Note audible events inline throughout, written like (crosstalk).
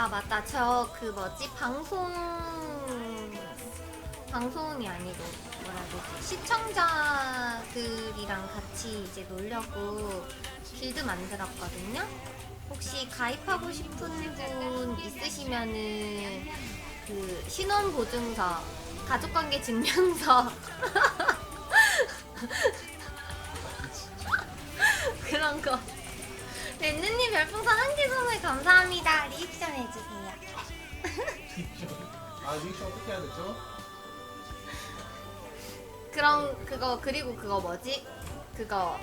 아 맞다. 저 그 뭐지? 방송 방송이 아니고 뭐라 해야 되지? 시청자들이랑 같이 이제 놀려고 길드 만들었거든요? 혹시 가입하고 싶은 분 있으시면은 그 신원 보증서 가족관계 증명서 (laughs) 님 별풍선 한개 선물 감사합니다. 리액션 해주세요. 아 리액션 어떻게 해야 되죠? 그럼 그거 그리고 그거 뭐지? 그거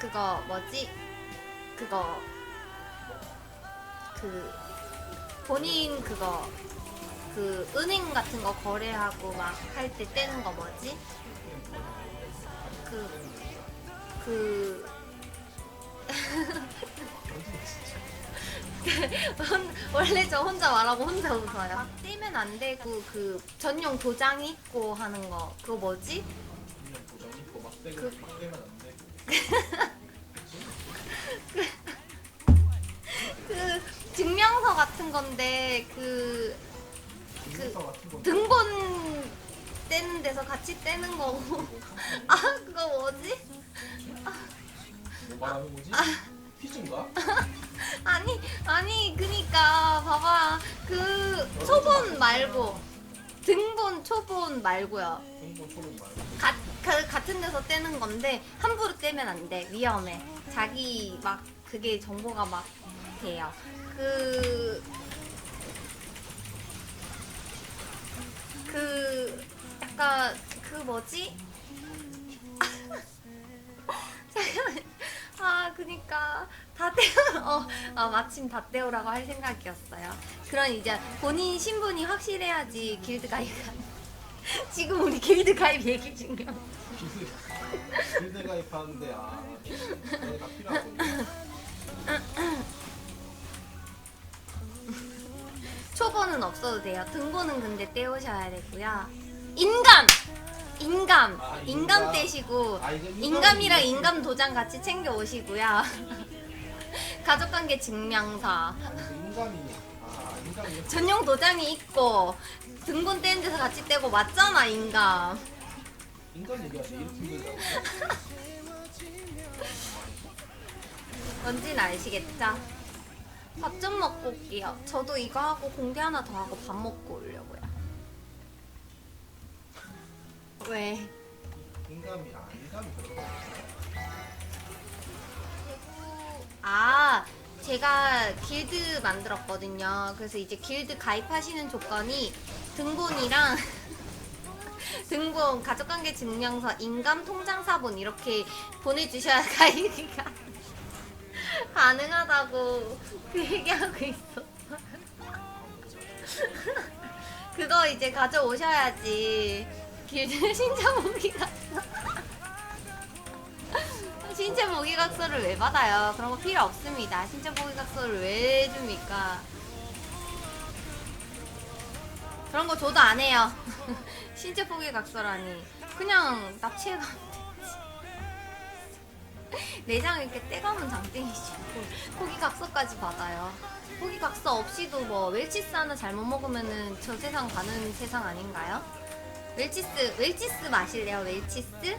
그거 뭐지? 그거 그 본인 그거 그 은행 같은 거 거래하고 막 할 때 떼는 거 뭐지? 그 그, 혼- (laughs) 원래 저 혼자 말하고 혼자 웃어요. 떼면 안 되고 그 전용 도장 있고 하는 거 그거 뭐지? 그냥 도장 있고 막 떼고 그- 막 떼면 안 돼. (laughs) 그 증명서 같은 건데 그 같은 거 등본 떼는 데서 같이 떼는 거고 (laughs) 아 그거 뭐지? 뭐 말하는 거지? 퀴즈인가? (laughs) 아니 아니 그니까 봐봐 그 초본 말고 등본 초본 말고요 등본 초록 말고. 가, 그, 같은 데서 떼는 건데 함부로 떼면 안돼 위험해 자기 막 그게 정보가 막 돼요 그 그 약간 그 뭐지? (laughs) 잠깐만 아 그니까 다 떼어 (laughs) 어, 아, 마침 다 떼오라고 할 생각이었어요 그런 이제 본인 신분이 확실해야지 길드 가입 (laughs) 지금 우리 길드 가입 얘기 중이야 길드 가입하는데 아 내가 필요하거든요. (laughs) 초보는 없어도 돼요. 등본은 근데 떼오셔야 되고요. 인감! 인감! 아, 인감 인감. 떼시고 아 이거 인감이랑 인감이 인감 도장 같이 챙겨 오시고요. (laughs) 가족관계 증명서, 아 이거 인감이 아 인감이 전용 도장이 있고 등본 떼는 데서 같이 떼고 맞잖아 인감. 인감 얘기하지 이렇게 힘들다고. 뭔지는 아시겠죠? 밥 좀 먹고 올게요. 저도 이거 하고 공개 하나 더 하고 밥 먹고 오려고요. 인감이 아 인감이 그런 아, 제가 길드 만들었거든요. 그래서 이제 길드 가입하시는 조건이 등본이랑 (laughs) 등본, 가족관계 증명서, 인감 통장 사본 이렇게 보내주셔야 (laughs) 가입이 가- 가능하다고 그 얘기하고 있어. (laughs) 그거 이제 가져오셔야지 길드 신청 오기가 신체 모기각서를 왜 받아요? 그런 거 필요 없습니다. 신체 모기각서를 왜 줍니까? 그런 거 저도 안 해요. (laughs) 신체 포기각서라니. 그냥 납치해 가면 되지. 내장 이렇게 떼가면 장땡이지. 포기각서까지 받아요. 포기각서 없이도 뭐 웰치스 하나 잘못 먹으면은 저 세상 가는 세상 아닌가요? 웰치스, 웰치스 마실래요? 웰치스?